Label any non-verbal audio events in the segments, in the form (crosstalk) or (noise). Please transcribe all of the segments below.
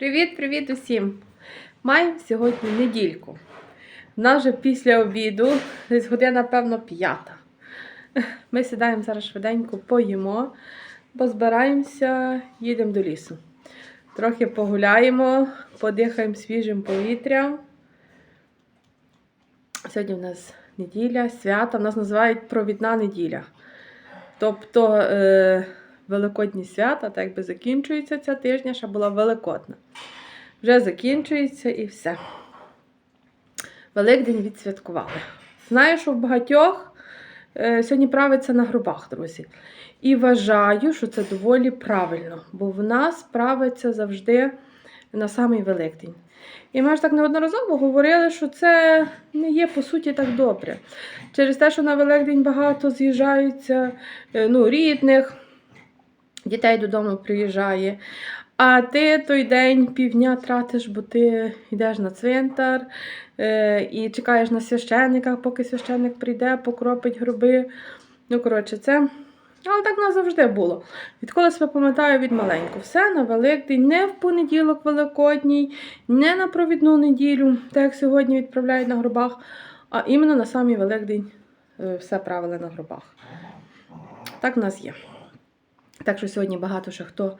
Привіт-привіт усім! Маємо сьогодні недільку. У нас вже після обіду, десь година, певно, п'ята. Ми сідаємо зараз швиденько, поїмо, бо збираємося, їдемо до лісу. Трохи погуляємо, подихаємо свіжим повітрям. Сьогодні у нас неділя, свято, в нас називають провідна неділя. Тобто е, Великодні свята, так якби закінчується ця тижня, ще була Великодна. Вже закінчується і все. Великдень відсвяткували. Знаю, що в багатьох е, сьогодні правиться на гробах, друзі. І вважаю, що це доволі правильно, бо в нас правиться завжди на самий Великдень. І ми ж так неодноразово говорили, що це не є по суті так добре. Через те, що на Великдень багато з'їжджаються е, ну, рідних, дітей додому приїжджає. А ти той день півдня тратиш, бо ти йдеш на цвинтар е, і чекаєш на священника, поки священник прийде, покропить гроби. Ну, коротше, це. Але так нас завжди було. Відколи себе пам'ятаю від маленьку. Все на Великдень, не в понеділок Великодній, не на провідну неділю, так як сьогодні відправляють на гробах, а іменно на самий Великдень е, все правили на гробах. Так в нас є. Так що сьогодні багато ще хто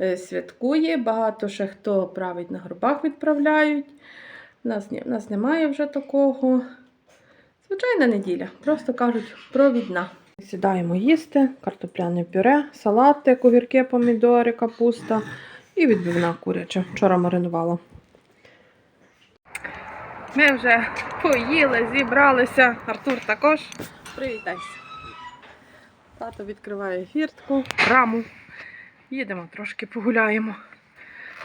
е, святкує, багато ще хто править на гробах відправляють. У нас, у нас немає вже такого. Звичайна неділя, просто кажуть, провідна. Сідаємо їсти, картопляне пюре, салати, огірки, помідори, капуста і відбивна куряча. Вчора маринувала. Ми вже поїли, зібралися. Артур також. Привітайся. Тато відкриває фіртку, раму. Їдемо трошки погуляємо.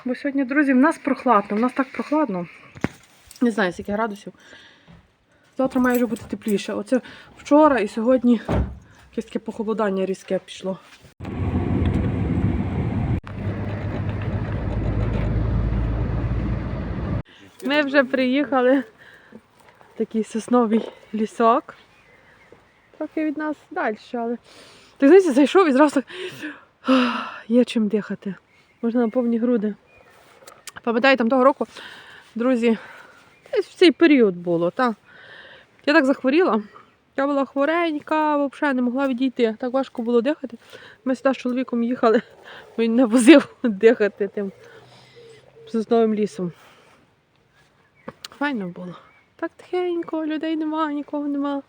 Бо сьогодні, друзі, в нас прохладно, в нас так прохладно. Не знаю, скільки градусів. Завтра має вже бути тепліше. Оце вчора і сьогодні якесь таке похолодання різке пішло. Ми вже приїхали в такий сосновий лісок. Трохи від нас далі, але. Ти знаєте, зайшов і зразу є чим дихати. Можна на повні груди. Пам'ятаю, там того року, друзі, в цей період було, так. Я так захворіла. Я була хворенька, взагалі не могла відійти. Так важко було дихати. Ми сюди з чоловіком їхали, він не возив дихати тим сосновим лісом. Файно було. Так тихенько, людей нема, нікого нема.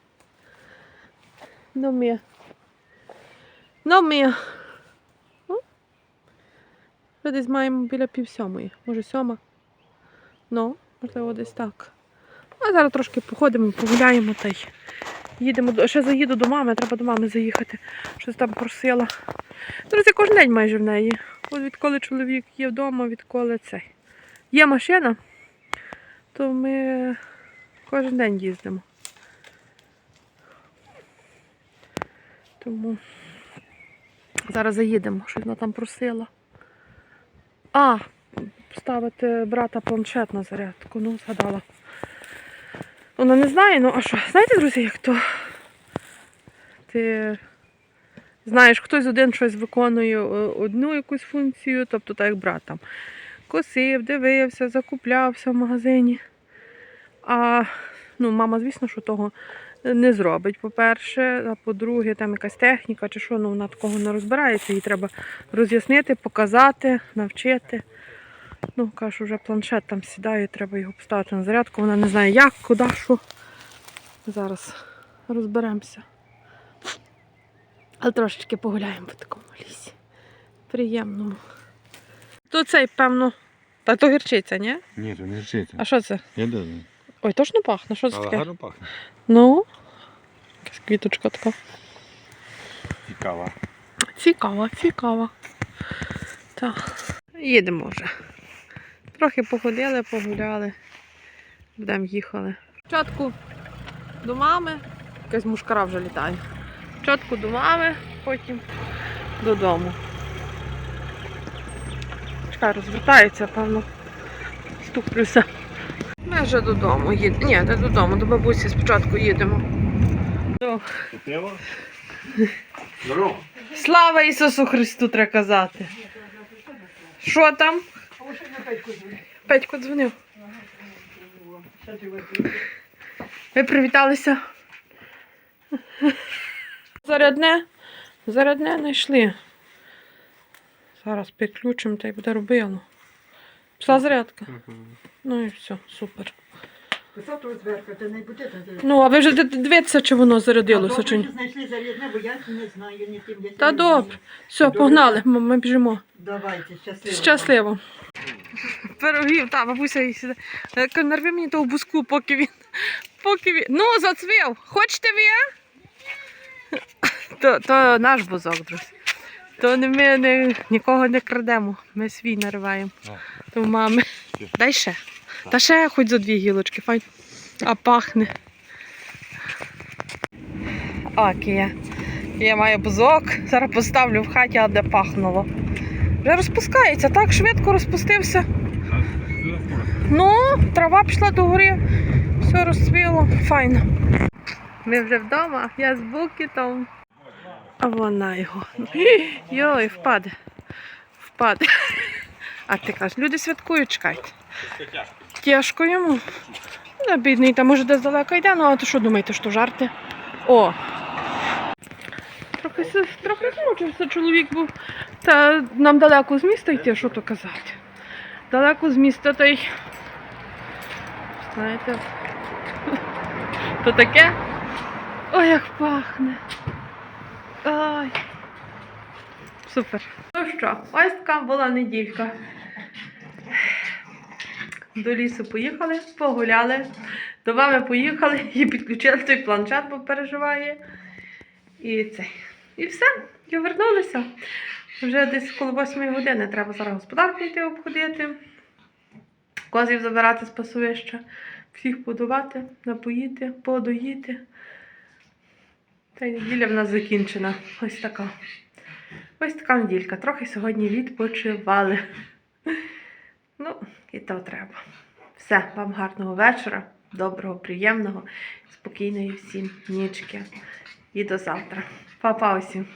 Ну ми. Ну ми. Ну, десь маємо біля пів сьомої. Може сьома. Ну, можливо, десь так. А зараз трошки походимо, погуляємо та й їдемо. Ще заїду до мами, треба до мами заїхати. Щось там просила. Друзі, кожен день майже в неї. От відколи чоловік є вдома, відколи цей. Є машина, то ми кожен день їздимо. Тому зараз заїдемо, щось вона там просила. А, ставити брата планшет на зарядку, ну, згадала. Вона не знає, ну а що? Знаєте, друзі, як то ти знаєш, хтось один щось виконує одну якусь функцію, тобто так як брат там косив, дивився, закуплявся в магазині. А ну, мама, звісно, що того не зробить, по-перше, а по-друге, там якась техніка чи що, ну вона такого не розбирається, їй треба роз'яснити, показати, навчити. Ну, кажу, вже планшет там сідає, треба його поставити на зарядку. Вона не знає як, куди, що. Зараз розберемося. Але трошечки погуляємо по такому лісі. Приємному. То цей, певно. Та то гірчиця, ні? Ні, то не вчиться. А що це? Я не знаю. Ой, точно пахне? Що це таке? гарно пахне. Ну, якась квіточка така. І кава. Цікаво, цікаво. Так. Їдемо вже. Трохи походили, погуляли. Будемо їхали. Спочатку до мами. Якась мушкара вже літає. Спочатку до мами, потім додому. Чекай, розвертається, певно. Ступлюся. Ми вже додому їдемо. Ні, не додому, до бабусі спочатку їдемо. Здорово. Слава Ісусу Христу треба казати. Що там? Петько дзвонив. Ви привіталися. Зарядне. Зарядне знайшли. Зараз підключимо та й буде робило. Пішла зарядка. Ну і все, супер. Писав тут зверху, ти не буде там. Ну, а ви вже дивіться, чи воно зарядилося, чи ні. знайшли зарядне, бо я не знаю, ні тим, ні Та добре. Все, Добре. погнали, ми, ми біжимо. Давайте, щасливо. Щасливо. Пирогів, та, бабуся і сюди. Я кажу, нарви мені того буску, поки він. Поки він. Ну, зацвів. Хочете ви? (laughs) То, то наш бузок, друзі. То не ми не, нікого не крадемо. Ми свій нариваємо. То мами. Дай ще. Та ще хоч за дві гілочки, файн. А пахне. О, Кія. Я маю бузок. Зараз поставлю в хаті, а де пахнуло. Вже розпускається, так швидко розпустився. Ну, трава пішла до гори, все розцвіло, файно. Ми вже вдома, я з букетом. А вона його. (laughs) Йой, впаде. Впаде. А ти кажеш, люди святкують, чекайте. Тяжко йому. Ну, бідний, там може десь далеко йде, ну а то що думаєте, що жарти? О! Трохи, трохи змучився чоловік був. Та нам далеко з міста йти, що то казати. Далеко з міста та й. Знаєте. (laughs) То таке. Ой, як пахне. Ой. Супер. Ну що, ось така була неділька. До лісу поїхали, погуляли. До мами поїхали і підключили той планшет, бо переживає. І це. І все, і вернулися. Вже десь коло 8 години треба зараз господарку йти обходити, козів забирати з пасовища, всіх подувати, напоїти, подоїти. Та неділя в нас закінчена. Ось така. Ось така неділька. Трохи сьогодні відпочивали. Ну, і то треба. Все, вам гарного вечора, доброго, приємного, спокійної всім нічки. І до завтра. Па-па усім.